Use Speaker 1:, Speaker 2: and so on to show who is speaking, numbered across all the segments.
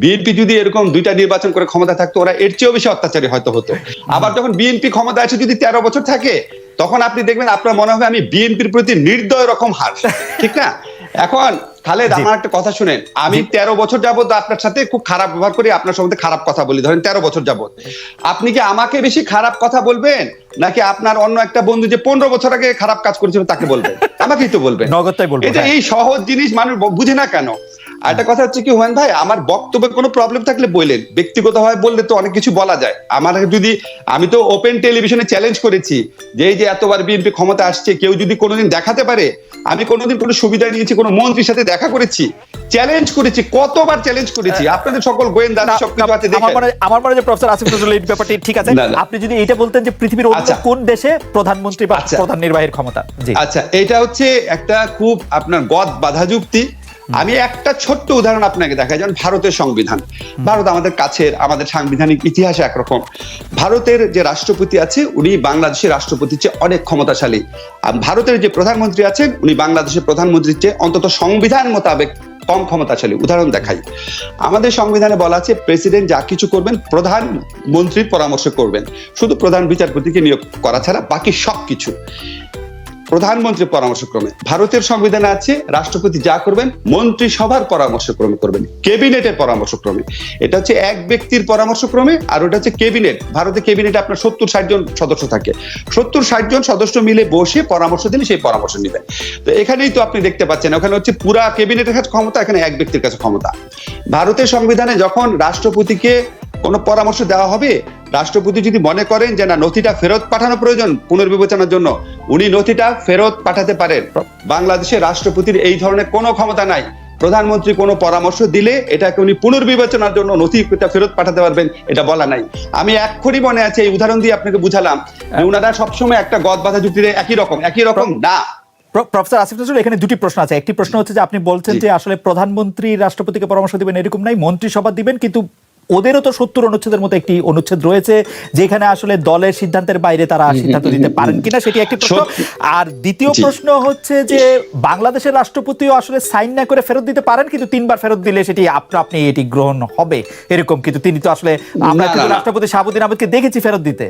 Speaker 1: BNP যদি এরকম দুইটা নির্বাচন করে ক্ষমতা থাকতো ওরা এর চেয়েও বেশি অত্যাচারী হয়তো হতো। আবার যখন বিএনপি ক্ষমতা আছে যদি তেরো বছর থাকে তখন আপনি দেখবেন আপনার মনে হবে আমি বিএনপির প্রতি নির্দয় রকম হার। ঠিক না? এখন খালেদ আমার একটা কথা শুনেন। আমি তেরো বছর যাবত আপনার সাথে খুব খারাপ ব্যবহার করি আপনার সম্বন্ধে খারাপ কথা বলি। ধরেন তেরো বছর যাবত। আপনি কি আমাকে বেশি খারাপ কথা বলবেন? নাকি আপনার অন্য একটা বন্ধু যে পনেরো বছর আগে খারাপ কাজ করেছিল তাকে বলবেন? আমাকেই তো বলবেন।
Speaker 2: নগদটাই হ্যাঁ।
Speaker 1: এই সহজ জিনিস মানুষ বুঝে না কেন? আর একটা কথা হচ্ছে কি হুমায়ুন ভাই আমার বক্তব্যে কোনো প্রবলেম থাকলে বললেন ব্যক্তিগতভাবে বললে তো অনেক কিছু বলা যায় আমার যদি আমি তো ওপেন টেলিভিশনে চ্যালেঞ্জ করেছি যে এই যে এতবার বিএনপি ক্ষমতা আসছে কেউ যদি কোনোদিন দেখাতে পারে আমি কোনোদিন কোনো সুবিধা নিয়েছি কোনো মন্ত্রীর সাথে দেখা করেছি চ্যালেঞ্জ করেছি কতবার চ্যালেঞ্জ করেছি আপনাদের সকল গোয়েন্দা
Speaker 2: না,
Speaker 1: সব আছে
Speaker 2: আমার। মনে আমার মনে যে প্রফেসর আসিফ নজরুল এই ব্যাপারটি ঠিক আছে। আপনি যদি এটা বলতেন যে পৃথিবীর অন্য
Speaker 1: আচ্ছা।
Speaker 2: কোন দেশে প্রধানমন্ত্রী বা
Speaker 1: আচ্ছা।
Speaker 2: প্রধান নির্বাহীর ক্ষমতা জি
Speaker 1: আচ্ছা এটা হচ্ছে একটা খুব আপনার গদ বাধা যুক্তি আমি একটা ছোট্ট উদাহরণ আপনাকে দেখাই, যেমন ভারতের সংবিধান। ভারত আমাদের কাছের, আমাদের সাংবিধানিক ইতিহাসে একরকম। ভারতের যে রাষ্ট্রপতি আছে, উনি বাংলাদেশের রাষ্ট্রপতির চেয়ে অনেক ক্ষমতাশালী। আর ভারতের যে প্রধানমন্ত্রী আছেন, উনি বাংলাদেশের প্রধানমন্ত্রীর চেয়ে অন্তত সংবিধান মোতাবেক কম ক্ষমতাশালী। উদাহরণ দেখাই। আমাদের সংবিধানে বলা আছে, প্রেসিডেন্ট যা কিছু করবেন, প্রধান মন্ত্রীর পরামর্শ করবেন। শুধু প্রধান বিচারপতিকে নিয়োগ করা ছাড়া বাকি সব কিছু প্রধানমন্ত্রীর পরামর্শক্রমে। ভারতের সংবিধানে আছে, রাষ্ট্রপতি যা করবেন, মন্ত্রিসভার পরামর্শক্রমে করবেন, ক্যাবিনেটের পরামর্শক্রমে। এটা হচ্ছে এক ব্যক্তির পরামর্শক্রমে, আর ওটা হচ্ছে ক্যাবিনেট। ভারতের ক্যাবিনেটে আপনার সত্তর ষাট জন সদস্য থাকে। সত্তর ষাট জন সদস্য মিলে বসে পরামর্শ দিলে সেই পরামর্শ নেবেন। তো এখানেই তো আপনি দেখতে পাচ্ছেন, ওখানে হচ্ছে পুরা ক্যাবিনেটের কাছে ক্ষমতা, এখানে এক ব্যক্তির কাছে ক্ষমতা। ভারতের সংবিধানে যখন রাষ্ট্রপতিকে কোনো পরামর্শ দেওয়া হবে রাষ্ট্রপতি যদি মনে করেন যে না নথিটা ফেরত পাঠানো প্রয়োজন পুনর্বিবেচনার জন্য উনি নথিটা ফেরত পাঠাতে পারেন। বাংলাদেশের রাষ্ট্রপতির এই ধরনের কোনো ক্ষমতা নাই। প্রধানমন্ত্রী কোনো পরামর্শ দিলে এটাকে উনি পুনর্বিবেচনার জন্য নথিটা ফেরত পাঠাতে পারবেন এটা বলা নাই। আমি এক্ষুনি মনে আছে এই উদাহরণ দিয়ে আপনাকে বুঝালাম যে উনারা সবসময় একটা গদ বাধা যুক্তিতে একই রকম একই রকম না।
Speaker 2: প্র- প্রফেসর আসিফ নজরুল এখানে দুটি প্রশ্ন আছে। একটি প্রশ্ন হচ্ছে যে আপনি বলছেন যে আসলে প্রধানমন্ত্রী রাষ্ট্রপতিকে পরামর্শ দিবেন এরকম নাই মন্ত্রিসভা দিবেন কিন্তু ওদেরও তো সত্তর অনুচ্ছেদের মতো একটি অনুচ্ছেদ রয়েছে যেখানে আসলে দলের সিদ্ধান্তের বাইরে তারা সিদ্ধান্ত দিতে পারেন কিনা সেটি একটি প্রশ্ন। আর দ্বিতীয় প্রশ্ন হচ্ছে যে বাংলাদেশের রাষ্ট্রপতিও আসলে সাইন না করে ফেরত দিতে পারেন কিন্তু তিনবার ফেরত দিলে সেটি আপনা আপনি এটি গ্রহণ হবে এরকম। কিন্তু তিনি তো আসলে আমরা। রাষ্ট্রপতি শাহাবুদ্দিন আহমেদকে দেখেছি ফেরত দিতে।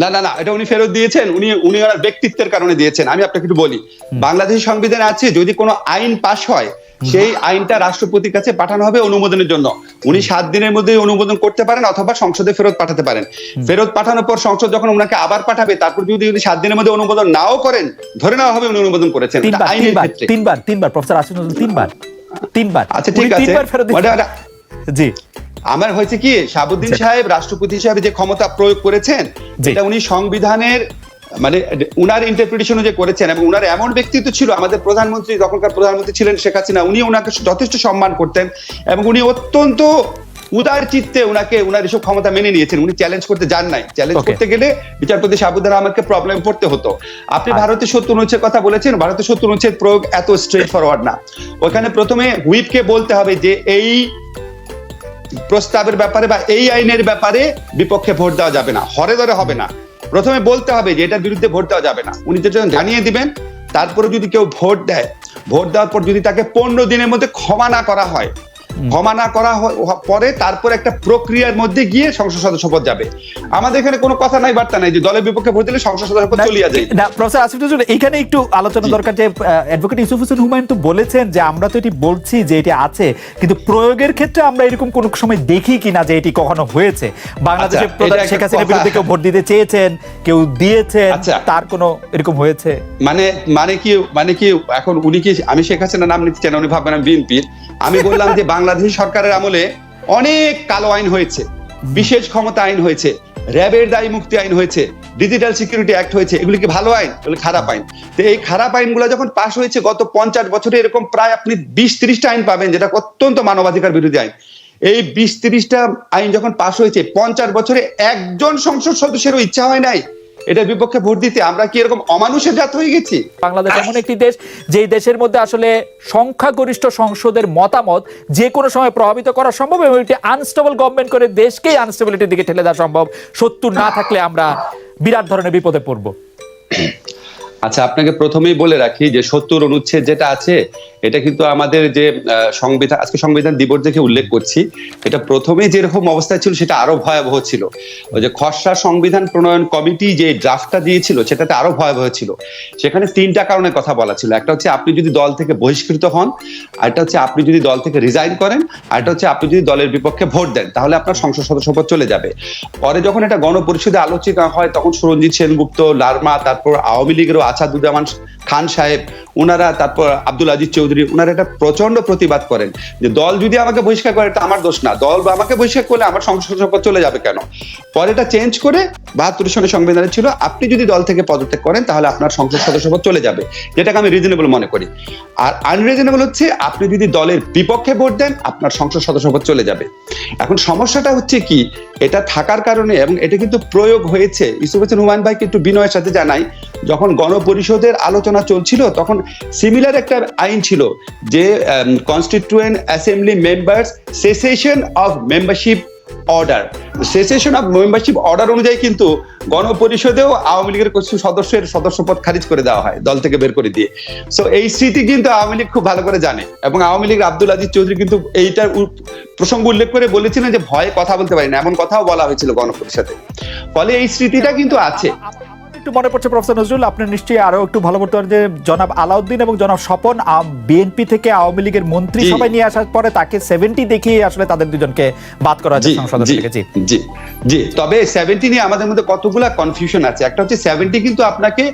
Speaker 1: না না না এটা উনি ফেরত দিয়েছেন উনি উনি ওনার ব্যক্তিত্বের কারণে দিয়েছেন। আমি আপনাকে একটু বলি বাংলাদেশ সংবিধানে আছে যদি কোনো আইন পাশ হয় সেই আইনটা রাষ্ট্রপতির কাছে পাঠানো হবে অনুমোদনের জন্য। উনি সাত দিনের মধ্যে অনুমোদন করতে পারেন অথবা সংসদে ফেরত পাঠাতে পারেন। ফেরত পাঠানোর পর সংসদ যখন ওনাকে আবার পাঠাবে তারপর যদি উনি সাত দিনের মধ্যে অনুমোদন নাও করেন ধরে নেওয়া হবে উনি অনুমোদন করেছেন।
Speaker 2: তিনবার
Speaker 1: আইনের
Speaker 2: তিনবার
Speaker 1: ক্ষেত্রে।
Speaker 2: তিনবার তিনবার প্রফেসর আসিফ তিনবার তিনবার।
Speaker 1: আচ্ছা ঠিক আছে।
Speaker 2: জি।
Speaker 1: আমার হয়েছে কি শাহাবুদ্দিন
Speaker 2: আচ্ছা।
Speaker 1: সাহেব রাষ্ট্রপতি হিসাবে যে ক্ষমতা প্রয়োগ করেছেন। এটা উনি সংবিধানের মানে উনার ইন্টারপ্রিটেশন যে করেছেন এবং উনার এমন ব্যক্তিত্ব ছিল আমাদের প্রধানমন্ত্রী তখনকার প্রধানমন্ত্রী ছিলেন শেখ হাসিনা উনি ওনাকে যথেষ্ট সম্মান করতেন এবং উনি অত্যন্ত উদার চিত্তে উনাকে উনার এসব ক্ষমতা মেনে নিয়েছেন। উনি চ্যালেঞ্জ করতে যান নাই। চ্যালেঞ্জ করতে গেলে বিচারপতি শাহাবুদ্দিন আমাকে প্রবলেম পড়তে হতো। আপনি
Speaker 2: আচ্ছা।
Speaker 1: ভারতের সত্য অনুচ্ছেদ কথা বলেছেন ভারতের সত্য অনুচ্ছেদ প্রয়োগ এত স্ট্রেট ফরওয়ার্ড না। ওখানে প্রথমে হুইপকে বলতে হবে যে এই প্রস্তাবের ব্যাপারে বা এই আইনের ব্যাপারে বিপক্ষে ভোট দেওয়া যাবে না। হরে ধরে হবে না। প্রথমে বলতে হবে যে এটার বিরুদ্ধে ভোট দেওয়া যাবে না। উনি যেটা জানিয়ে দিবেন, তারপরে যদি কেউ ভোট দেয়, ভোট দেওয়ার পর যদি তাকে পনেরো দিনের মধ্যে ক্ষমা না করা হয় ক্ষমা না করা পরে তারপর একটা প্রক্রিয়ার মধ্যে গিয়ে সংসদ সদস্য পদ যাবে। আমাদের এখানে কোনো কথা নাই বার্তা নাই যে দলের বিপক্ষে ভোট দিলে সংসদ সদস্য পদ চলিয়া যায়।
Speaker 2: না প্রফেসর আসিফ নজরুল এইখানে একটু আলোচনা দরকার যে অ্যাডভোকেট ইউসুফ হোসেন হুমায়ুন তো বলেছেন যে আমরা তো এটি বলছি যে এটি আছে কিন্তু প্রয়োগের ক্ষেত্রে আমরা এরকম কোন সময় দেখি কিনা যে এটি কখনো হয়েছে। বাংলাদেশের
Speaker 1: আচ্ছা,
Speaker 2: প্রধান শেখ হাসিনার বিরুদ্ধে কেউ ভোট দিতে চেয়েছেন কেউ দিয়েছেন
Speaker 1: আচ্ছা।
Speaker 2: তার কোনো এরকম হয়েছে?
Speaker 1: মানে মানে কি মানে কি এখন উনি কি আমি শেখ হাসিনার নাম নিতে চাই না উনি ভাববেন আমি বিএনপির। আমি বললাম যে বাংলাদেশ সরকারের আমলে অনেক কালো আইন হয়েছে, বিশেষ ক্ষমতা আইন হয়েছে, র্যাবের দায়ী মুক্তি আইন হয়েছে, ডিজিটাল সিকিউরিটি অ্যাক্ট হয়েছে, এগুলি কি ভালো আইন? এগুলি খারাপ আইন। তো এই খারাপ আইনগুলো যখন পাশ হয়েছে গত পঞ্চাশ বছরে, এরকম প্রায় আপনি বিশ ত্রিশটা আইন পাবেন, যেটা অত্যন্ত মানবাধিকার বিরোধী আইন। এই বিশ ত্রিশটা আইন যখন পাশ হয়েছে, পঞ্চাশ বছরে একজন সংসদ সদস্যেরও ইচ্ছা হয় নাই এটার বিপক্ষে ভোট দিতে আমরা কি এরকম অমানুষের জাত হয়ে গেছি?
Speaker 2: বাংলাদেশ এমন একটি দেশ যেই দেশের মধ্যে আসলে সংখ্যাগরিষ্ঠ সংসদের মতামত যে কোনো সময় প্রভাবিত করা সম্ভব এবং একটি আনস্টেবল গভর্নমেন্ট করে দেশকেই আনস্টেবিলিটির দিকে ঠেলে দেওয়া সম্ভব। সত্য না থাকলে আমরা বিরাট ধরনের বিপদে পড়ব।
Speaker 1: আচ্ছা আপনাকে প্রথমেই বলে রাখি যে সত্তর অনুচ্ছেদ যেটা আছে, এটা কিন্তু আমাদের যে সংবিধান, আজকে সংবিধান দিবস দেখে উল্লেখ করছি। এটা প্রথমে যেরকম অবস্থায় ছিল, সেটা আরও ভয়াবহ ছিল। ওই যে খসড়া সংবিধান প্রণয়ন কমিটি যে ড্রাফটটা দিয়েছিল, সেটাতে আরও ভয়াবহ ছিল। সেখানে তিনটা কারণে কথা বলা ছিল। একটা হচ্ছে, আপনি যদি দল থেকে বহিষ্কৃত হন আরেকটা হচ্ছে, আপনি যদি দল থেকে রিজাইন করেন আরেকটা হচ্ছে, আপনি যদি দলের বিপক্ষে ভোট দেন, তাহলে আপনার সংসদ সদস্য পদ চলে যাবে। পরে যখন এটা গণপরিষদে আলোচিত হয়, তখন সুরঞ্জিত সেনগুপ্ত, লারমা, তারপর আওয়ামী লীগেরও আসাদুজ্জামান খান সাহেব ওনারা তারপর আব্দুল আজিজ চৌধুরী ওনারা এটা প্রচণ্ড প্রতিবাদ করেন যে দল যদি আমাকে বহিষ্কার করে, এটা আমার দোষ না। দল বা আমাকে বহিষ্কার করলে আমার সংসদ সদস্য পদ চলে যাবে কেন? পরে এটা চেঞ্জ করে বাহাত্তর সনের সংবিধানে ছিল, আপনি যদি দল থেকে পদত্যাগ করেন, তাহলে আপনার সংসদ সদস্য পদ চলে যাবে। যেটাকে আমি রিজনেবল মনে করি। আর আনরিজনেবল হচ্ছে, আপনি যদি দলের বিপক্ষে ভোট দেন, আপনার সংসদ সদস্য পদ চলে যাবে। এখন সমস্যাটা হচ্ছে কি, এটা থাকার কারণে এবং এটা কিন্তু প্রয়োগ হয়েছে। ইউসুফ হোসেন হুমায়ুন ভাইকে একটু বিনয়ের সাথে জানাই। যখন গণপরিষদের আলোচনা চলছিল, তখন সিমিলার একটা আইন ছিল যে constituent assembly members cessation of membership order cessation of membership order অনুযায়ী কিন্তু গণপরিষদেও আওয়ামী লীগের কিছু সদস্যের সদস্যপদ খারিজ করে দেওয়া হয়, দল থেকে বের করে দিয়ে। সো এই স্মৃতি কিন্তু আওয়ামী লীগ খুব ভালো করে জানে এবং আওয়ামী লীগ আব্দুল আজিজ চৌধুরী কিন্তু এইটার প্রসঙ্গ উল্লেখ করে বলেছিলেন যে, ভয়ে কথা বলতে পারি না, এমন কথাও বলা হয়েছিল গণপরিষদে। ফলে এই স্মৃতিটা কিন্তু আছে।
Speaker 2: একটু মনে পড়ছে প্রফেসর নজরুল আপনি নিশ্চয়ই আরও একটু ভালো বলতে পারেন যে জনাব আলাউদ্দিন এবং জনাব স্বপন বিএনপি থেকে আওয়ামী লীগের মন্ত্রী। সবাই নিয়ে আসার পরে তাকে সেভেন্টি দেখিয়ে আসলে তাদের দুজনকে বাদ করা হয়েছে সংসদ থেকে জি
Speaker 1: জি। তবে সেভেন্টি নিয়ে আমাদের মধ্যে কতগুলা কনফিউশন আছে? একটা হচ্ছে সেভেন্টি কিন্তু আপনাকে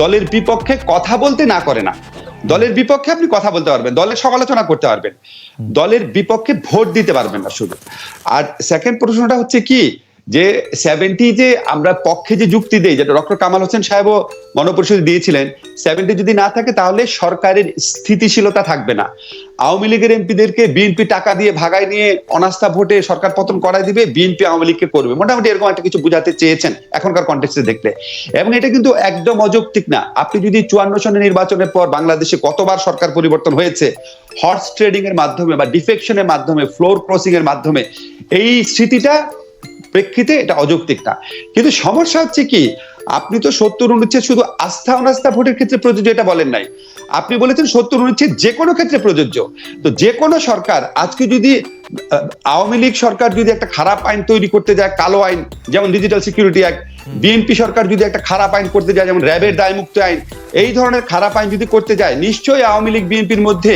Speaker 1: দলের বিপক্ষে কথা বলতে না করে না। দলের বিপক্ষে আপনি কথা বলতে পারবেন দলের সমালোচনা করতে পারবেন। দলের বিপক্ষে ভোট দিতে পারবেন না শুধু। আর সেকেন্ড প্রশ্নটা হচ্ছে কি? যে সেভেন্টি যে আমরা পক্ষে যে যুক্তি দেই, যেটা ডক্টর কামাল হোসেন সাহেবও গণপরিষদে দিয়েছিলেন সেভেন্টি যদি না থাকে তাহলে সরকারের স্থিতিশীলতা থাকবে না। আওয়ামী লীগের এমপিদেরকে বিএনপি টাকা দিয়ে ভাগায় নিয়ে অনাস্থা ভোটে সরকার পতন করাই দিবে বিএনপি আওয়ামী লীগকে করবে। মোটামুটি এরকম একটা কিছু বুঝাতে চেয়েছেন এখনকার কন্টেক্সটে দেখলে। এবং এটা কিন্তু একদম অযৌক্তিক না। আপনি যদি চুয়ান্ন সনের নির্বাচনের পর বাংলাদেশে কতবার সরকার পরিবর্তন হয়েছে হর্স ট্রেডিং এর মাধ্যমে বা ডিফেকশনের মাধ্যমে ফ্লোর ক্রসিং এর মাধ্যমে, এই স্মৃতিটা প্রেক্ষিতে এটা অযৌক্তিক না। কিন্তু সমস্যা হচ্ছে কি, আপনি তো সত্তর অনুচ্ছেদ শুধু আস্থা, অনাস্থা ভোটের ক্ষেত্রে প্রযোজ্য এটা বলেন নাই। আপনি বলেছেন সত্তর অনুচ্ছেদ যে কোনো ক্ষেত্রে প্রযোজ্য। তো যে কোনো সরকার, আজকে যদি আওয়ামী লীগ সরকার যদি একটা খারাপ আইন তৈরি করতে যায়, কালো আইন, যেমন ডিজিটাল সিকিউরিটি অ্যাক্ট বিএনপি সরকার যদি একটা খারাপ আইন করতে যায়, যেমন র্যাবের দায়মুক্ত আইন, এই ধরনের খারাপ আইন যদি করতে যায়, নিশ্চয়ই আওয়ামী লীগ বিএনপির মধ্যে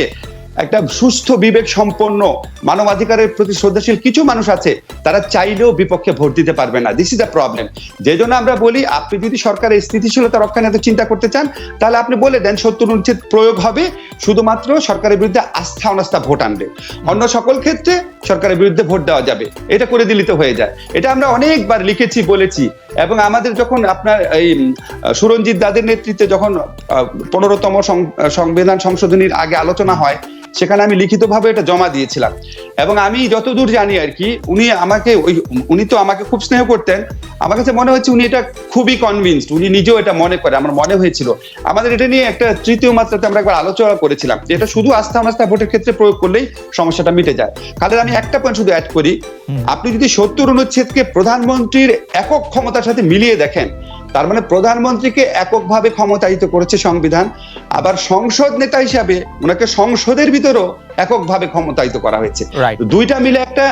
Speaker 1: একটা সুস্থ বিবেক সম্পন্ন মানবাধিকারের প্রতি শ্রদ্ধাশীল কিছু মানুষ আছে, তারা চাইলেও বিপক্ষে ভোট দিতে পারবে না। দিস ইজ দ্য প্রবলেম যে জন্য আমরা বলি, আপনি যদি সরকারের স্থিতিশীলতা রক্ষা নিয়ে চিন্তা করতে চান, তাহলে আপনি বলে দেন সত্তর অনুচ্ছেদ প্রয়োগ হবে, শুধুমাত্র সরকারের বিরুদ্ধে আস্থা অনাস্থা ভোট আনবে। অন্য সকল ক্ষেত্রে সরকারের বিরুদ্ধে ভোট দেওয়া যাবে। এটা করে দিলে তো হয়ে যায়। এটা আমরা অনেকবার লিখেছি, বলেছি, এবং আমাদের যখন আপনার এই সুরঞ্জিত দাদের নেতৃত্বে যখন পনেরোতম সংবিধান সংশোধনীর আগে আলোচনা হয় সেখানে আমি লিখিতভাবে এটা জমা দিয়েছিলাম। এবং আমি যতদূর জানি আর কি উনি আমাকে ওই উনি তো আমাকে খুব স্নেহ করতেন। আমার কাছে মনে হচ্ছে উনি এটা খুবই কনভিন্সড উনি নিজেও এটা মনে করে আমার মনে হয়েছিল। আমাদের এটা নিয়ে একটা তৃতীয় মাত্রাতে আমরা একবার আলোচনা করেছিলাম যে এটা শুধু আস্থা অনাস্থা ভোটের ক্ষেত্রে প্রয়োগ করলেই সমস্যাটা মিটে যায়। খালেদ আমি একটা পয়েন্ট শুধু অ্যাড করি আপনি যদি সত্তর অনুচ্ছেদকে প্রধানমন্ত্রীর একক ক্ষমতার সাথে মিলিয়ে দেখেন তার মানে প্রধানমন্ত্রীকে এককভাবে ক্ষমতায়িত করেছে সংবিধান আবার সংসদ নেতা হিসাবে ওনাকে সংসদের ভিতরও এককভাবে ক্ষমতায়িত করা হয়েছে। দুইটা মিলে একটা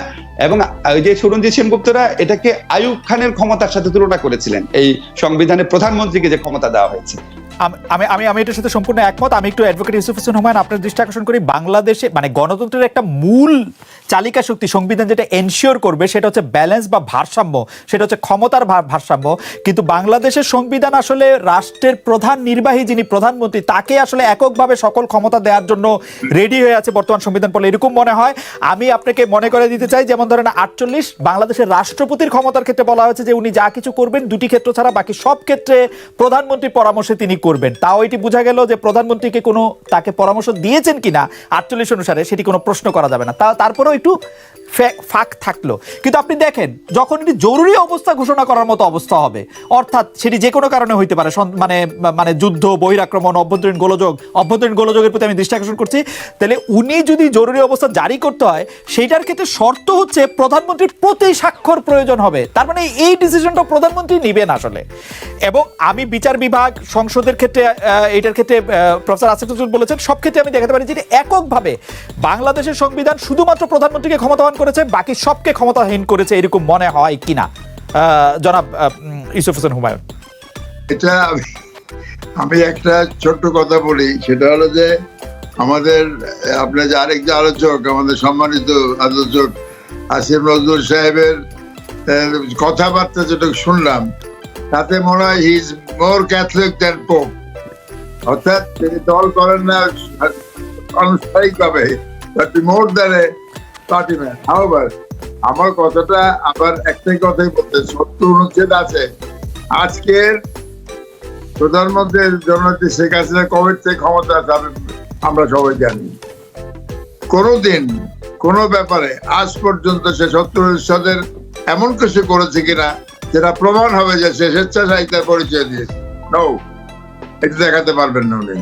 Speaker 1: এবং ওই যে সুরঞ্জিত সেনগুপ্তরা এটাকে আয়ুব খানের ক্ষমতার সাথে তুলনা করেছিলেন এই সংবিধানে প্রধানমন্ত্রীকে যে ক্ষমতা দেওয়া হয়েছে।
Speaker 2: আম- আমি আমি এটার সাথে সম্পূর্ণ একমত। আমি একটু অ্যাডভোকেট ইউসুফ হোসেন হুমায়ুন আপনার দৃষ্টি আকর্ষণ করি। বাংলাদেশে মানে গণতন্ত্রের একটা মূল চালিকা শক্তি, সংবিধান যেটা এনশিওর করবে, সেটা হচ্ছে ব্যালেন্স বা ভারসাম্য। সেটা হচ্ছে ক্ষমতার ভারসাম্য। কিন্তু বাংলাদেশের সংবিধান আসলে রাষ্ট্রের প্রধান নির্বাহী যিনি প্রধানমন্ত্রী, তাকে আসলে এককভাবে সকল ক্ষমতা দেওয়ার জন্য রেডি হয়ে আছে বর্তমান সংবিধান বলে এরকম মনে হয়। আমি আপনাকে মনে করে দিতে চাই, যেমন ধরেন আটচল্লিশ, বাংলাদেশের রাষ্ট্রপতির ক্ষমতার ক্ষেত্রে বলা হয়েছে যে উনি যা কিছু করবেন দুটি ক্ষেত্র ছাড়া, বাকি সব ক্ষেত্রে প্রধানমন্ত্রীর পরামর্শে তিনি করবেন। তাও এটি বোঝা গেল যে প্রধানমন্ত্রীকে কোনো তাকে পরামর্শ দিয়েছেন কিনা। আটচল্লিশ অনুসারে সেটি কোনো প্রশ্ন করা যাবে না। তা তারপরেও একটু ফাঁক থাকল। কিন্তু আপনি দেখেন, যখন এটি জরুরি অবস্থা ঘোষণা করার মতো অবস্থা হবে, অর্থাৎ সেটি যে কোনো কারণে হইতে পারে মানে মানে যুদ্ধ, বহিরাক্রমণ, অভ্যন্তরীণ গোলযোগ, অভ্যন্তরীণ গোলযোগের প্রতি আমি দৃষ্টি আকর্ষণ করছি, তাহলে উনি যদি জরুরি অবস্থা জারি করতে হয়, সেইটার ক্ষেত্রে শর্ত হচ্ছে প্রধানমন্ত্রীর প্রতি স্বাক্ষর প্রয়োজন হবে। তার মানে এই ডিসিশনটা প্রধানমন্ত্রী নেবেন আসলে। এবং আমি বিচার বিভাগ, সংসদের ক্ষেত্রে এটার ক্ষেত্রে প্রফেসর আসিফ বলেছেন, সব ক্ষেত্রে আমি দেখাতে পারি যে এককভাবে বাংলাদেশের সংবিধান শুধুমাত্র প্রধানমন্ত্রীকে ক্ষমতাবান করেছে, বাকি সবকে ক্ষমতাহীন করেছে, এরকম মনে হয় কিনা? জনাব ইউসুফ হোসেন হুমায়ুন।
Speaker 3: এটা আমি একটা ছোট্ট কথা বলি, সেটা হলো যে আমাদের আপনার যে আরেক যে আলোচক, আমাদের সম্মানিত আলোচক আসিফ নজরুল সাহেবের কথাবার্তা যেটা শুনলাম, তাতে মনে হয় he is more Catholic than pope অর্থাৎ তিনি দল করেন না আনুষ্ঠানিক ভাবে but more than party man হাওয়ার আমার কথাটা আবার একটাই কথাই বলতে, সত্য অনুচ্ছেদ আছে। আজকের প্রধানমন্ত্রীর জননেত্রী শেখ হাসিনা কবে থেকে ক্ষমতা আছে আমরা সবাই জানি। কোনোদিন, কোনো ব্যাপারে আজ পর্যন্ত সে সত্তর এমন কিছু করেছে কিনা, যেটা প্রমাণ হবে যে সে স্বেচ্ছাচারিতার পরিচয় দিয়েছে। নো এটা দেখাতে পারবেন না উনি।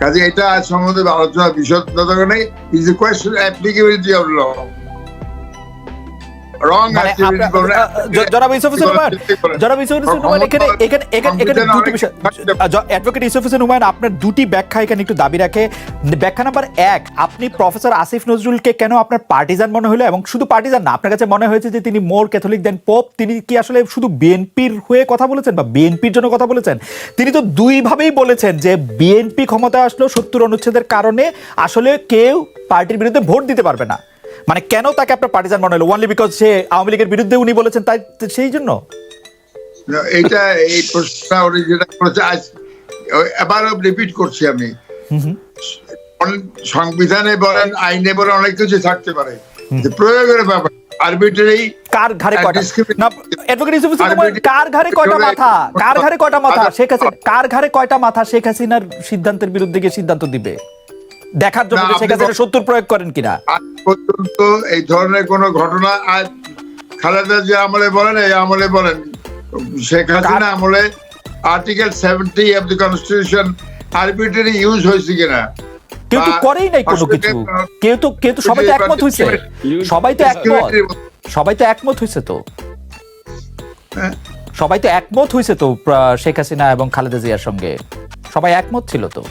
Speaker 3: কাজে এটা আজ সম্বন্ধে আলোচনা বিশদ নেই। Is a question applicability of law
Speaker 2: জনাব ইউসুফ হোসেন হুমায়ুন। জনাব ইউসুফ হোসেন হুমায়ুন এখানে এখানে এখানে এখানে দুটি বিষয় অ্যাডভোকেট ইউসুফ হোসেন হুমায়ুন আপনার দুটি ব্যাখ্যা এখানে একটু দাবি রাখে। ব্যাখ্যা নাম্বার এক আপনি প্রফেসর আসিফ নজরুলকে কেন আপনার পার্টিজান মনে হলো? এবং শুধু পার্টিজান না আপনার কাছে মনে হয়েছে যে তিনি মোর ক্যাথলিক দেন পোপ তিনি কি আসলে শুধু বিএনপির হয়ে কথা বলেছেন বা বিএনপির জন্য কথা বলেছেন? তিনি তো দুইভাবেই বলেছেন যে বিএনপি ক্ষমতায় আসলো সত্তর অনুচ্ছেদের কারণে। আসলে কেউ পার্টির বিরুদ্ধে ভোট দিতে পারবে না। মানে কেন তাকে আপনার পার্টিজান মনে হলো? ওনলি বিকজ সে আওয়ামী লীগের বিরুদ্ধে উনি বলেছেন তাই সেই জন্য?
Speaker 3: এইটা এই প্রশ্নটা উনি যেটা করেছে আজ রিপিট করছি আমি। সংবিধানে বলেন আইনে বলেন অনেক কিছু থাকতে পারে। প্রয়োগের ব্যাপার আরবিটারি
Speaker 2: কার ঘাড়ে কয়টা? না অ্যাডভোকেট ইউসুফ কার ঘাড়ে কয়টা মাথা? কার ঘাড়ে কয়টা মাথা?
Speaker 3: আচ্ছা,
Speaker 2: শেখ হাসিনা কার ঘাড়ে কয়টা মাথা? শেখ হাসিনার সিদ্ধান্তের বিরুদ্ধে গিয়ে সিদ্ধান্ত দিবে? দেখার জন্য শেখ হাসিনা সত্তর প্রয়োগ করেন কিনা?
Speaker 3: পর্যন্ত এই ধরনের কোন ঘটনা আজ খালেদা যে আমলে বলেন এই আমলে বলেন। শেখ হাসিনা আমলে article seventy of the constitution arbitrary use হয়েছে কিনা?
Speaker 2: কেউ তো করেই নাই কোনো কিছু। কেউ তো কেউ তো সবাই তো একমত হয়েছে সবাই তো একমত। সবাই তো একমত হয়েছে তো।
Speaker 3: হ্যাঁ।
Speaker 2: সবাই তো একমত হয়েছে তো শেখ হাসিনা এবং খালেদা জিয়ার সঙ্গে। সবাই একমত ছিল তো।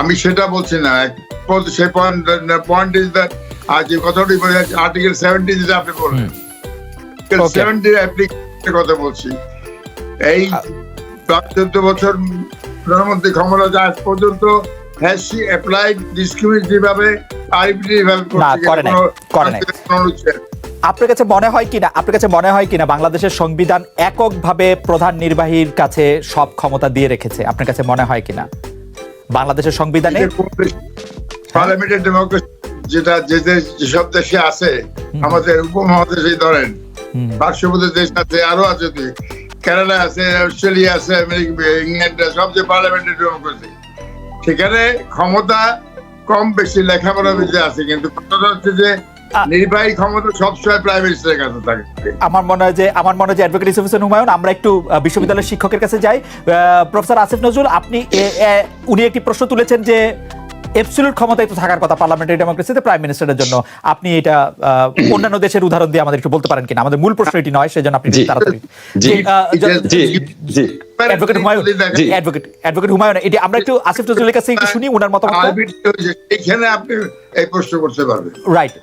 Speaker 3: আমি সেটা বলছি না। সে পয়েন্ট পয়েন্ট ইজ দ্যাট আজ যে কথাটি বলে আর্টিকেল সেভেন্টি যেটা আপনি বললেন. অ্যাপ্লিকেশনের কথা বলছি। এই চোদ্দ বছর প্রধানমন্ত্রী ক্ষমতা আজ পর্যন্ত হ্যাজ অ্যাপ্লাইড ভাবে
Speaker 2: করে করে। আপনার কাছে মনে হয় কিনা আপনার কাছে মনে হয় কিনা বাংলাদেশের সংবিধান এককভাবে প্রধান নির্বাহীর কাছে সব ক্ষমতা দিয়ে রেখেছে। আপনার কাছে মনে হয় কিনা বাংলাদেশের সংবিধানে?
Speaker 3: পার্লামেন্টের ডেমোক্রেসি যেটা যে দেশ যেসব দেশে আছে আমাদের উপমহাদেশে ধরেন পার্শ্ববর্তী দেশ আছে আরও আছে কেরালা কানাডা আছে অস্ট্রেলিয়া আছে আমেরিকা ইংল্যান্ড আছে, সব যে পার্লামেন্টের ডেমোক্রেসি। সেখানে ক্ষমতা কম বেশি লেখাপড়া বেশি আছে কিন্তু হচ্ছে যে নির্বাহী ক্ষমতা সবসময় প্রাইম মিনিস্টারের কাছে থাকে।
Speaker 2: আমার মনে হয় যে আমার মনে হয় যে অ্যাডভোকেট হোসেন হুমায়ুন আমরা একটু বিশ্ববিদ্যালয়ের শিক্ষকের কাছে যাই। প্রফেসর আসিফ নজরুল আপনি উনি একটি প্রশ্ন তুলেছেন যে এবসুলুট ক্ষমতায় তো থাকার কথা পার্লামেন্টারি ডেমোক্রেসিতে প্রাইম মিনিস্টারের জন্য। আপনি এটা অন্যান্য দেশের উদাহরণ দিয়ে আমাদের একটু বলতে পারেন কিনা? আমাদের মূল প্রশ্ন এটি নয় সেজন্য আপনি। তাড়াতাড়ি।
Speaker 1: জি।
Speaker 2: জি, জি
Speaker 1: জি।
Speaker 2: Advocate Humayun
Speaker 1: ji.
Speaker 2: Advocate advocate Humayun এটি আমরা একটু আসিফ নজরুলের কাছে একটু শুনি ওনার মতামত
Speaker 3: এখানে আপনি এই প্রশ্ন করতে পারবেন।
Speaker 2: রাইট